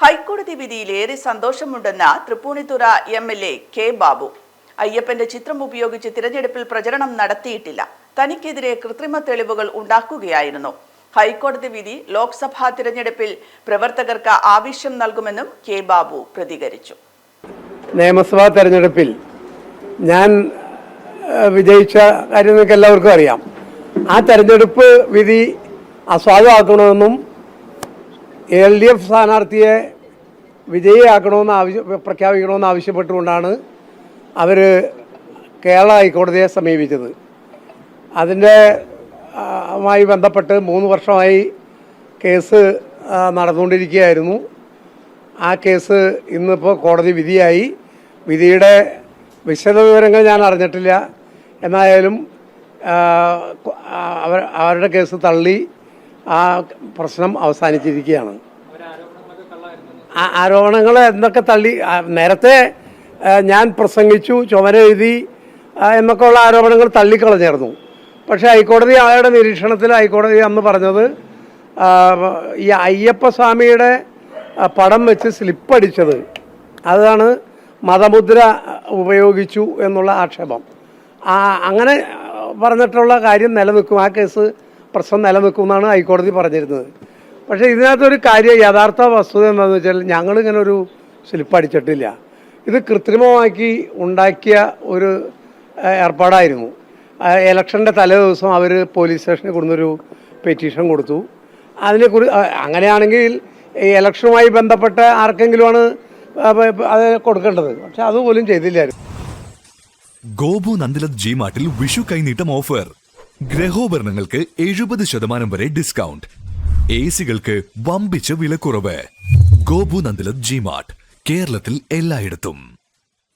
ഹൈക്കോടതി വിധിയിൽ ഏറെ സന്തോഷമുണ്ടെന്ന Tripunithura M L A K Babu. അയ്യപ്പന്റെ ചിത്രം ഉപയോഗിച്ച് തിരഞ്ഞെടുപ്പിൽ പ്രചരണം നടത്തിയിട്ടില്ല. തനിക്കെതിരെ കൃത്രിമ തെളിവുകൾ ഉണ്ടാക്കുകയായിരുന്നു. ഹൈക്കോടതി വിധി ലോക്സഭാ തിരഞ്ഞെടുപ്പിൽ പ്രവർത്തകർക്ക് ആവശ്യം നൽകുമെന്നും കെ ബാബു പ്രതികരിച്ചു. നിയമസഭാ തെരഞ്ഞെടുപ്പിൽ ഞാൻ വിജയിച്ച കാര്യം നിങ്ങൾക്ക് എല്ലാവർക്കും അറിയാം. ആ തെരഞ്ഞെടുപ്പ് വിധി അസ്വാദമാക്കണമെന്നും എൽ ഡി എഫ് സ്ഥാനാർത്ഥിയെ വിജയിയാക്കണമെന്ന് ആവശ്യ പ്രഖ്യാപിക്കണമെന്ന് ആവശ്യപ്പെട്ടുകൊണ്ടാണ് അവർ കേരള ഹൈക്കോടതിയെ സമീപിച്ചത്. അതിന്റെ മായി ബന്ധപ്പെട്ട് മൂന്ന് വർഷമായി കേസ് നടന്നുകൊണ്ടിരിക്കുകയായിരുന്നു. ആ കേസ് ഇന്നിപ്പോൾ കോടതി വിധിയായി. വിധിയുടെ വിശദവിവരങ്ങൾ ഞാൻ അറിഞ്ഞിട്ടില്ല. എന്നായാലും അവർ അവരുടെ കേസ് തള്ളി ആ പ്രശ്നം അവസാനിച്ചിരിക്കുകയാണ്. ആരോപണങ്ങൾ എന്തൊക്കെ തള്ളി നേരത്തെ ഞാൻ പ്രസംഗിച്ചു ചുമര എഴുതി എന്നൊക്കെ എന്നൊക്കെയുള്ള ആരോപണങ്ങൾ തള്ളിക്കളഞ്ഞിരുന്നു പക്ഷേ ഹൈക്കോടതി ആളുടെ നിരീക്ഷണത്തിൽ ഹൈക്കോടതി അന്ന് പറഞ്ഞത് ഈ അയ്യപ്പ സ്വാമിയുടെ പടം വെച്ച് സ്ലിപ്പടിച്ചത്. അതാണ് മതമുദ്ര ഉപയോഗിച്ചു എന്നുള്ള ആക്ഷേപം. അങ്ങനെ പറഞ്ഞിട്ടുള്ള കാര്യം നിലനിൽക്കും. ആ കേസ് പ്രശ്നം നിലനിൽക്കും എന്നാണ് ഹൈക്കോടതി പറഞ്ഞിരുന്നത്. പക്ഷേ ഇതിനകത്തൊരു കാര്യം യഥാർത്ഥ വസ്തുത എന്താണെന്ന് വെച്ചാൽ ഞങ്ങളിങ്ങനെ ഒരു സ്ലിപ്പ് അടിച്ചിട്ടില്ല. ഇത് കൃത്രിമമാക്കി ഉണ്ടാക്കിയ ഒരു ഏർപ്പാടായിരുന്നു. ഇലക്ഷന്റെ തലേ ദിവസം അവർ പോലീസ് സ്റ്റേഷനിൽ കൊടുന്നൊരു പെറ്റീഷൻ കൊടുത്തു. അതിനെക്കുറിച്ച് അങ്ങനെയാണെങ്കിൽ ഈ ഇലക്ഷനുമായി ബന്ധപ്പെട്ട ആർക്കെങ്കിലുമാണ് അത് കൊടുക്കേണ്ടത്. പക്ഷെ അതുപോലും ചെയ്തില്ലായിരുന്നു. ഗോപു നന്ദിലത് ജി മാർട്ടിൽ വിഷു കൈനീട്ടം ഓഫർ. ഗ്രഹോപകരണങ്ങൾക്ക് എഴുപത് ശതമാനം വരെ ഡിസ്കൗണ്ട്. എ വമ്പിച്ച വിലക്കുറവ്. ഗോപു നന്ദലത് ജി മാർട്ട് കേരളത്തിൽ എല്ലായിടത്തും.